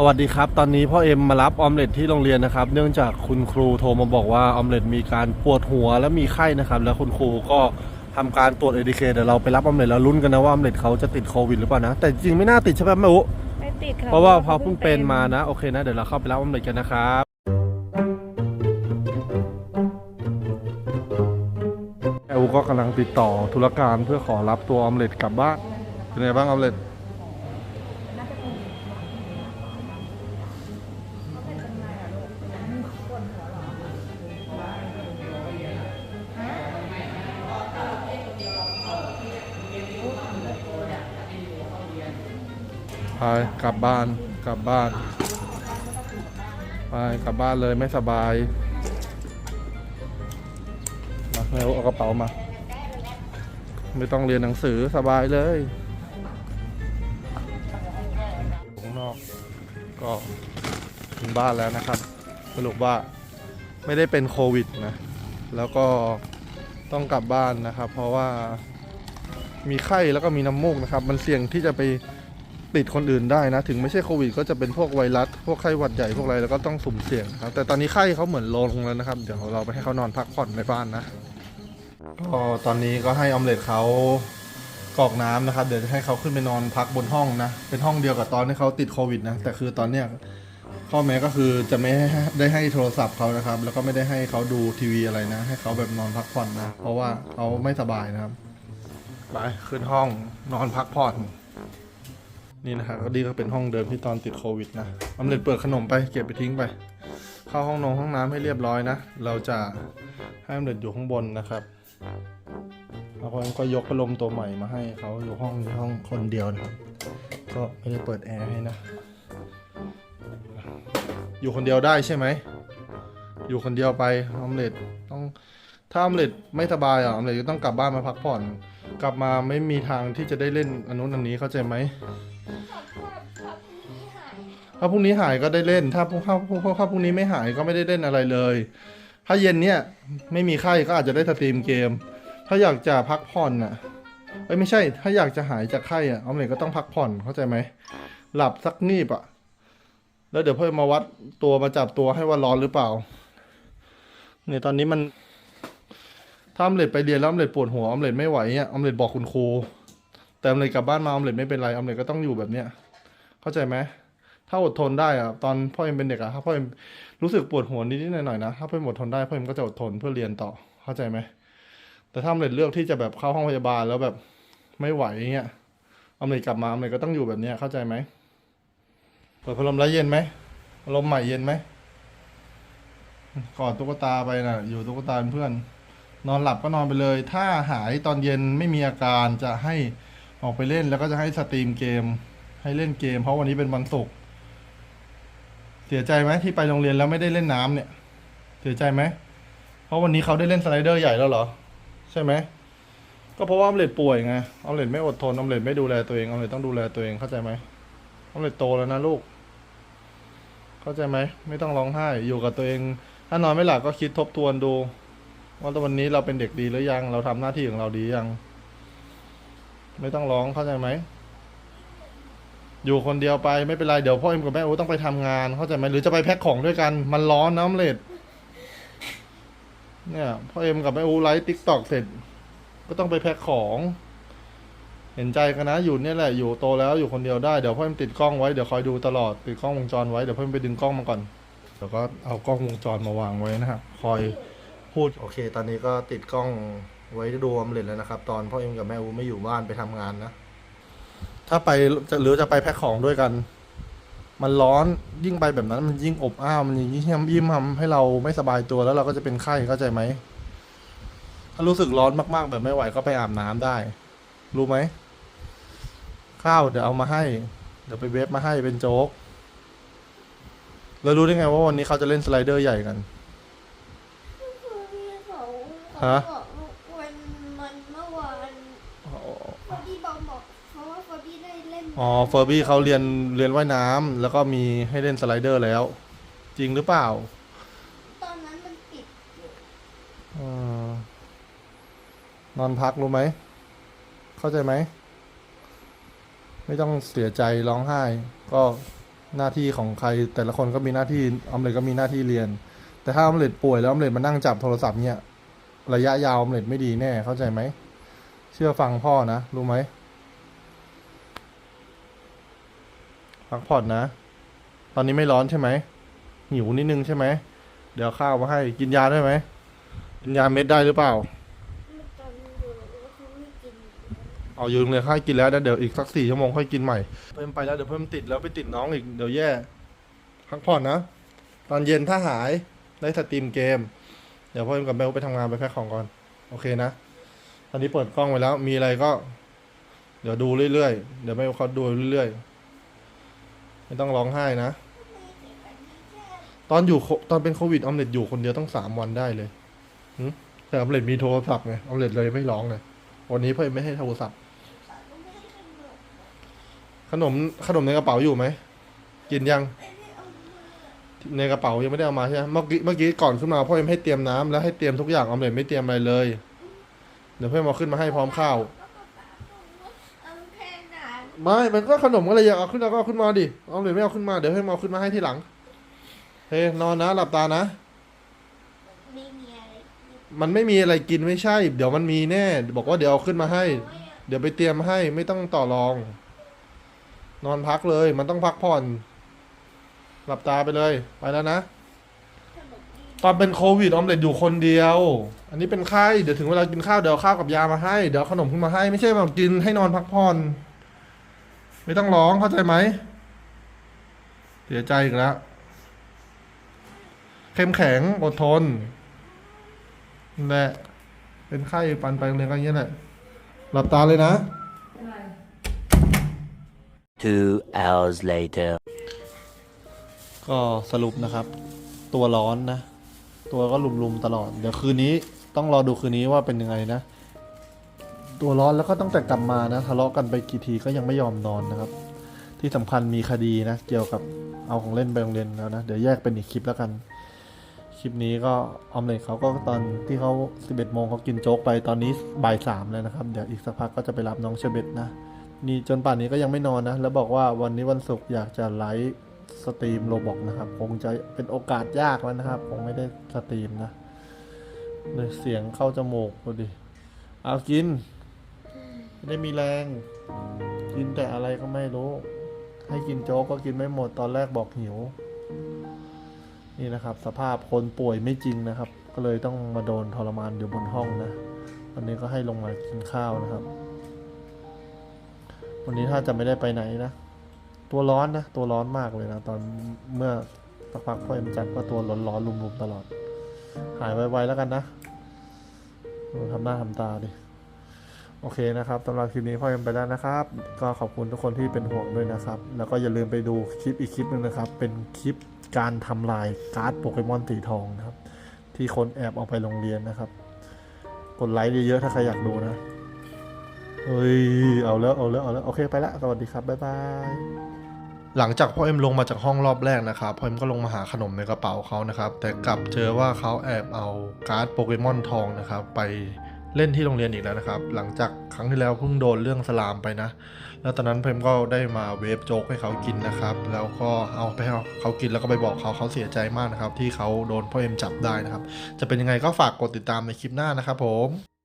สวัสดีครับ ตอนนี้พ่อเอ็มมารับออมเล็ตที่โรงเรียนนะครับ เนื่องจากคุณครูโทรมาบอกว่าออมเล็ตมีการปวดหัวและมีไข้นะครับ แล้วคุณครูก็ทำการตรวจเอทีเคเดี๋ยวเราไปรับออมเล็ตแล้วลุ้นกันนะว่าออมเล็ตเขาจะติดโควิดหรือเปล่านะ แต่จริงไม่น่าติดใช่ไหมแม่อุไม่ติดค่ะเพราะว่าเขาเพิ่งเป็นมานะ โอเคนะ เดี๋ยวเราเข้าไปรับออมเล็ตกันนะครับแอลก็กำลังติดต่อธุรการเพื่อขอรับตัวออมเล็ตกลับบ้านเป็นไงบ้างออมเล็ต ไปกลับบ้านกลับบ้าน ไปกลับบ้านเลยไม่สบายมาเร็วเอากระเป๋ามา ไม่ต้องเรียนหนังสือสบายเลยข้างนอก ก็ถึงบ้านแล้วนะครับ สรุปว่าไม่ได้เป็นโควิดนะ แล้วก็ต้องกลับบ้านนะครับ เพราะว่ามีไข้แล้วก็มีน้ำมูกนะครับ มันเสี่ยงที่จะไป ติดคนอื่นได้นะ ถึงไม่ใช่โควิด ก็จะเป็นพวกไวรัส พวกไข้หวัดใหญ่พวกอะไรแล้วก็ต้องสุ่มเสี่ยงครับ แต่ตอนนี้ไข้เขาเหมือนลงแล้วนะครับ เดี๋ยวเราไปให้เขานอนพักผ่อนในบ้านนะก็ตอนนี้ก็ให้ออมเล็ตเขากรอกน้ำนะครับ เดี๋ยวจะให้เขาขึ้นไปนอนพักบนห้องนะ เป็นห้องเดียวกับตอนที่เขาติดโควิดนะ แต่คือตอนเนี้ยข้อแม้ก็คือจะไม่ให้ได้ให้โทรศัพท์เขานะครับ แล้วก็ไม่ได้ให้เขาดูทีวีอะไรนะ ให้เขาแบบนอนพักผ่อนนะ เพราะว่าเขาไม่สบายนะครับ ไปขึ้นห้องนอนพักผ่อน นี่นะครับก็ดีก็เป็นห้องเดิมที่ตอนติดโควิดนะออมเล็ตเปิดขนมไปเก็บไปทิ้งไป เข้าห้องนงห้องน้ำให้เรียบร้อยนะ เราจะให้ออมเล็ตอยู่ข้างบนนะครับแล้วก็ก็ยกพัดลมตัวใหม่มาให้เขาอยู่ห้องห้องคนเดียวนะครับ ก็ไม่ได้เปิดแอร์ให้นะ อยู่คนเดียวได้ใช่ไหม อยู่คนเดียวไปออมเล็ตต้องถ้าออมเล็ตไม่สบายอะออมเล็ตก็ต้องกลับบ้านมาพักผ่อน กลับมาไม่มีทางที่จะได้เล่นอันนู้นอันนี้เข้าใจไหม ถ้าพรุ่งนี้หายก็ได้เล่น ถ้าพรุ่งถ้าพรุ่งถ้าพรุ่งนี้ไม่หายก็ไม่ได้เล่นอะไรเลย ถ้าเย็นเนี้ยไม่มีไข้ก็อาจจะได้สตรีมเกม ถ้าอยากจะพักผ่อนน่ะเอ้ยไม่ใช่ ถ้าอยากจะหายจากไข้อะออมเล็ตก็ต้องพักผ่อนเข้าใจไหม หลับสักนีบอะ แล้วเดี๋ยวเพิ่มมาวัดตัวมาจับตัวให้ว่าร้อนหรือเปล่า เนี่ยตอนนี้มันถ้าออมเล็ตไปเรียนแล้วออมเล็ตปวดหัวออมเล็ตไม่ไหวเนี่ยออมเล็ตบอกคุณครู แต่อมเล็ตกลับบ้านมาออมเล็ตไม่เป็นไรออมเล็ตก็ต้องอยู่แบบเนี้ยเข้าใจไหมถ้าอดทนได้อะตอนพ่อเอ็มเป็นเด็กอะถ้าพ่อเอ็มรู้สึกปวดหัวนิดๆหน่อยๆนะถ้าพ่อเอ็มอดทนได้พ่อเอ็มก็จะอดทนเพื่อเรียนต่อเข้าใจไหมแต่ถ้าออมเล็ตเลือกที่จะแบบเข้าห้องพยาบาลแล้วแบบไม่ไหวเงี้ยออมเล็ตกลับมาออมเล็ตก็ต้องอยู่แบบเนี้ยเข้าใจไหมเปิดพัดลมแล้วเย็นไหมพัดลมใหม่เย็นไหมกอดตุ๊กตาไปนะอยู่ตุ๊กตาเป็นเพื่อน นอนหลับก็นอนไปเลย ถ้าหายตอนเย็นไม่มีอาการจะให้ ออกไปเล่นแล้วก็จะให้สตรีมเกม ให้เล่นเกม เพราะวันนี้เป็นวันศุกร์เสียใจไหมที่ไปโรงเรียนแล้วไม่ได้เล่นน้ำเนี่ย เสียใจไหมเพราะวันนี้เขาได้เล่นสไลเดอร์ใหญ่แล้วเหรอ ใช่ไหมก็เพราะว่าออมเล็ตป่วยไงออมเล็ตไม่อดทนออมเล็ตไม่ดูแลตัวเองออมเล็ตต้องดูแลตัวเองเข้าใจไหมออมเล็ตโตแล้วนะลูก เข้าใจไหมไม่ต้องร้องไห้อยู่กับตัวเอง ถ้านอนไม่หลับก็คิดทบทวนดู ว่าวันนี้เราเป็นเด็กดีหรือยัง เราทำหน้าที่ของเราดียัง ไม่ต้องร้องเข้าใจไหม อยู่คนเดียวไปไม่เป็นไร เดี๋ยวพ่อเอ็มกับแม่โอ้ต้องไปทำงาน เข้าใจไหมหรือจะไปแพ็คของด้วยกัน มันร้อนน้ำเลดเนี่ยพ่อเอ็มกับแม่โอ้ไลฟ์ติ๊กตอกเสร็จ ก็ต้องไปแพ็คของ เห็นใจกันนะอยู่เนี่ยแหละอยู่โตแล้วอยู่คนเดียวได้เดี๋ยวพ่อเอ็มติดกล้องไว้เดี๋ยวคอยดูตลอดติดกล้องวงจรไว้เดี๋ยวพ่อเอ็มไปดึงกล้องมาก่อนเดี๋ยวก็เอากล้องวงจรมาวางไว้นะครับคอยพูดโอเค ตอนนี้ก็ติดกล้อง ไว้ดูอมเล็ตแล้วนะครับ ตอนพ่อเอ็มกับแม่อูไม่อยู่บ้านไปทำงานนะ ถ้าไปจะหรือจะไปแพ็คของด้วยกัน มันร้อนยิ่งไปแบบนั้น มันยิ่งอบอ้าวมันยิ่งยิ่งยิ่งทำให้เราไม่สบายตัวแล้วเราก็จะเป็นไข้เข้าใจไหมถ้ารู้สึกร้อนมากๆ แบบไม่ไหวก็ไปอาบน้ำได้ รู้ไหมข้าวเดี๋ยวเอามาให้ เดี๋ยวไปเวฟมาให้เป็นโจ๊กแล้วรู้ได้ไงว่าวันนี้เขาจะเล่นสไลเดอร์ใหญ่กันฮะ เขาบอกวันมันเมื่อวานฟอร์บี้บอกบอกเขาว่าฟอร์บี้ได้เล่น อ๋อเฟอร์บี้เขาเรียนเรียนว่ายน้ำแล้วก็มีให้เล่นสไลเดอร์แล้ว จริงหรือเปล่าตอนนั้นมันปิดอยู่เออนอนพักรู้ไหม เข้าใจไหม ไม่ต้องเสียใจร้องไห้ ก็หน้าที่ของใคร แต่ละคนก็มีหน้าที่ออมเล็ตก็มีหน้าที่เรียน แต่ถ้าออมเล็ตป่วยแล้วออมเล็ตมานั่งจับโทรศัพท์เนี่ย ระยะยาวออมเล็ตไม่ดีแน่ เข้าใจไหม เชื่อฟังพ่อนะ รู้ไหม พักผ่อนนะ ตอนนี้ไม่ร้อนใช่ไหมหิวนิดนึงใช่ไหม เดี๋ยวข้าวมาให้กินยาได้ไหมกินยาเม็ดได้หรือเปล่าอนอยู่แล้วเขาไม่กินเอาอยู่โรงเรียนค่อยกินแล้วเดี๋ยวอีกสักสี่ชั่วโมงค่อยกินใหม่ เพิ่มไปแล้วเดี๋ยวเพิ่มติดแล้วไปติดน้องอีกเดี๋ยวแย่ พักผ่อนนะ ตอนเย็นถ้าหายได้สตรีมเกม เดี๋ยวพ่อเอ็มกับแมวไปทำงานไปแพ็คของก่อน โอเคนะ ตอนนี้เปิดกล้องไว้แล้วมีอะไรก็ เดี๋ยวดูเรื่อยๆ เดี๋ยวแมวเขาดูเรื่อยๆ ไม่ต้องร้องไห้นะ ตอนอยู่ตอนเป็นโควิดออมเล็ตอยู่คนเดียวต้องสามวันได้เลยแต่ออมเล็ตมีโทรศัพท์ไงออมเล็ตเลยไม่ร้องเลยวันนี้พ่อเอ็มไม่ให้โทรศัพท์ ขนมขนมในกระเป๋าอยู่ไหมกินยัง ในกระเป๋ายังไม่ได้เอามาใช่ไหมเมื่อกี้เมื่อกี้ก่อนขึ้นมาพ่อเอ็มให้เตรียมน้ำแล้วให้เตรียมทุกอย่างออมเล็ตไม่เตรียมอะไรเลย เดี๋ยวพ่อเอ็มาขึ้นมาให้พร้อมข้าว ไม่มันก็ขนมก็เลยอยากเอาขึ้นแล้วก็เอาขึ้นมาดิออมเล็ตไม่เอาขึ้นมา เดี๋ยวให้มาเอาขึ้นมาให้ทีหลังเฮ้ยนอนนะ หลับตานะ ไม่มีอะไรมันไม่มีอะไรกินไม่ใช่ เดี๋ยวมันมีแน่ บอกว่าเดี๋ยวเอาขึ้นมาให้ เดี๋ยวไปเตรียมให้ ไม่ต้องต่อรอง นอนพักเลย มันต้องพักผ่อน หลับตาไปเลย ไปแล้วนะ ขนมดีตอนเป็นโควิดออมเล็ตอยู่คนเดียว อันนี้เป็นไข้ เดี๋ยวถึงเวลากินข้าวเดี๋ยวเอาข้าวกับยามาให้ เดี๋ยวเอาขนมขึ้นมาให้ ไม่ใช่แบบกินให้นอนพักผ่อน ไม่ต้องร้องเข้าใจไหมเสียใจอีกแล้วเข้มแข็งอดทนนั่นแหละเป็นไข้ปันไปโรงเรียนก็อย่างนี้แหละหลับตาเลยนะ Two hours later. ก็สรุปนะครับ ตัวร้อนนะ ตัวก็ลุมๆตลอด เดี๋ยวคืนนี้ต้องรอดูคืนนี้ว่าเป็นยังไงนะ ตัวร้อนแล้วก็ตั้งแต่กลับมานะทะเลาะกันไปกี่ทีก็ยังไม่ยอมนอนนะครับ ที่สำคัญมีคดีนะ เกี่ยวกับเอาของเล่นไปโรงเรียนแล้วนะ เดี๋ยวแยกเป็นอีกคลิปแล้วกัน คลิปนี้ก็ออมเล็ตเขาก็ตอนที่เขา11โมงเขากินโจ๊กไปตอนนี้บ่ายสามแล้วนะครับ เดี๋ยวอีกสักพักก็จะไปรับน้องเชเบตนะนี่จนป่านนี้ก็ยังไม่นอนนะ แล้วบอกว่าวันนี้วันศุกร์อยากจะไลฟ์สตรีมโรบอกนะครับ คงจะเป็นโอกาสยากแล้วนะครับ คงไม่ได้สตรีมนะเลยเสียงเข้าจมูกพอดี เอากิน ไม่ได้มีแรง กินแต่อะไรก็ไม่รู้ ให้กินโจ๊กก็กินไม่หมดตอนแรกบอกหิว นี่นะครับ สภาพคนป่วยไม่จริงนะครับ ก็เลยต้องมาโดนทรมานอยู่บนห้องนะวันนี้ก็ให้ลงมากินข้าวนะครับ วันนี้ถ้าจะไม่ได้ไปไหนนะตัวร้อนนะตัวร้อนมากเลยนะตอนเมื่อสักพักพ่อเอ็มจัดก็ตัวร้อนๆลุมๆตลอด หายไวๆแล้วกันนะทำหน้าทำตาดิ โอเคนะครับสำหรับคลิปนี้พ่อเอ็มไปแล้วนะครับ ก็ขอบคุณทุกคนที่เป็นห่วงด้วยนะครับ แล้วก็อย่าลืมไปดูคลิปอีกคลิปหนึ่งนะครับ เป็นคลิปการทำลายการ์ดโปเกมอนสีทองนะครับ ที่คนแอบเอาไปโรงเรียนนะครับ กดไลค์เยอะๆถ้าใครอยากดูนะเฮ้ยเอาแล้วเอาแล้วเอาแล้วโอเคไปละสวัสดีครับบ๊ายบายหลังจากพ่อเอ็มลงมาจากห้องรอบแรกนะครับพ่อเอ็มก็ลงมาหาขนมในกระเป๋าเขานะครับ แต่กลับเจอว่าเขาแอบเอาการ์ดโปเกมอนทองนะครับ ไป เล่นที่โรงเรียนอีกแล้วนะครับ หลังจากครั้งที่แล้วเพิ่งโดนเรื่องสลามไปนะ แล้วตอนนั้นเพมก็ได้มาเวฟโจ๊กให้เขากินนะครับ แล้วก็เอาไปให้เขากินแล้วก็ไปบอกเขาเขาเสียใจมากนะครับ ที่เขาโดนพ่อเอ็มจับได้นะครับ จะเป็นยังไงก็ฝากกดติดตามในคลิปหน้านะครับผม